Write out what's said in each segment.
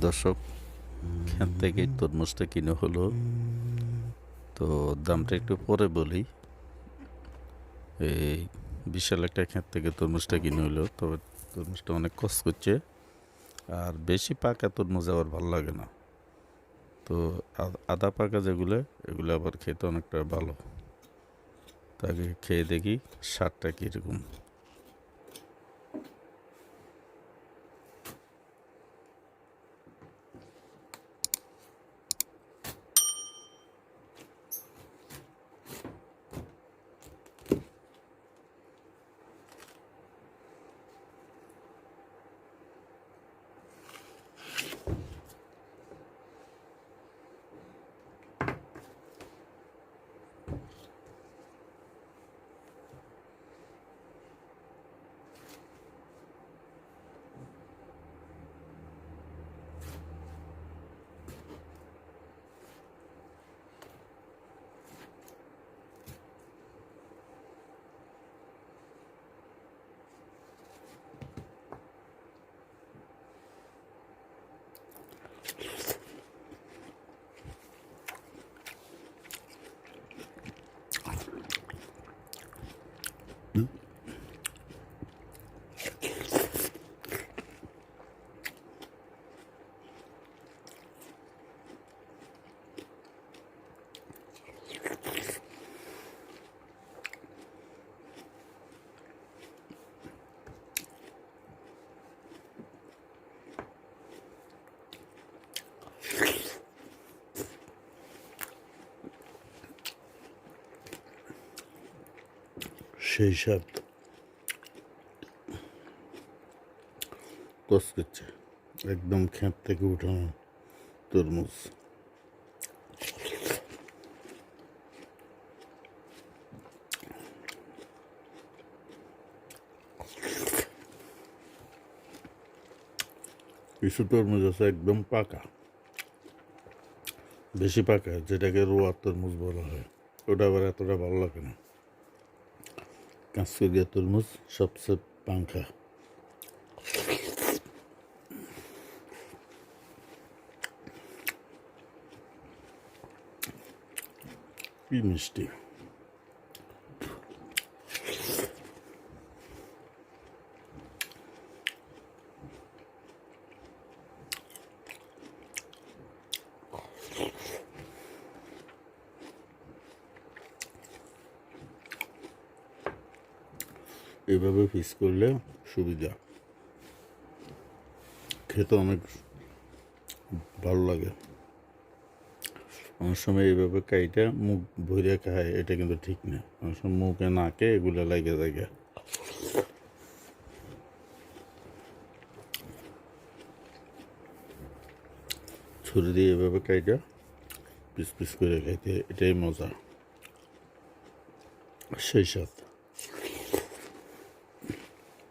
দর্শক, এখান থেকে তরমুজটা কিনে হলো। তো দামটা একটু পরে বলি। এই বিশাল একটা ক্ষেত থেকে তরমুজটা কিনে হলো, তবে তরমুজটা অনেক কষ্ট করছে। আর বেশি পাকা তরমুজ আবার ভালো লাগে না। তো আদা পাকা যেগুলো, এগুলো আবার খেতে অনেকটা ভালো। তাকে খেয়ে দেখি, স্বাদটা কীরকম। সেই কস করছে একদম ক্ষেত থেকে উঠানো তরমুজ। কিছু তরমুজ আছে একদম পাকা। বেশি পাকা, যেটাকে রোয়ার তরমুজ বলা হয়। ওটা আবার এতটা ভালো লাগে না। Gansfeld Durmuz Şapsı Banka. Bilmişti. এভাবে পিস করলে সুবিধা। খেতে অনেক ভালো লাগে। অনেক সময় এইভাবে কাইটা মুখ ভরে খায়, এটা কিন্তু ঠিক না। অনেক সময় মুখে নাকে এগুলো লাগে লাগে। ছুরি দিয়ে এভাবে কাইটা পিস পিস করে খাইতে, এটাই মজা। সেই সাথে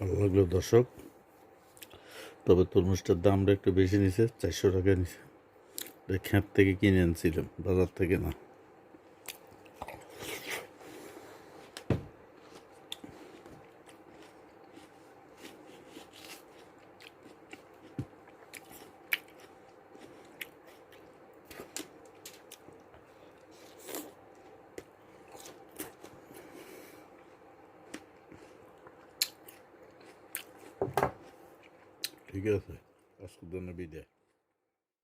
ভালো লাগল দর্শক। তবে তরমুজটার দামটা একটু বেশি নিছে, চারশো টাকা নিছে। এটা খ্যাত থেকে কিনে আনছিলাম বাজার থেকে না। ঠিক আছে আজকের জন্য বিদায়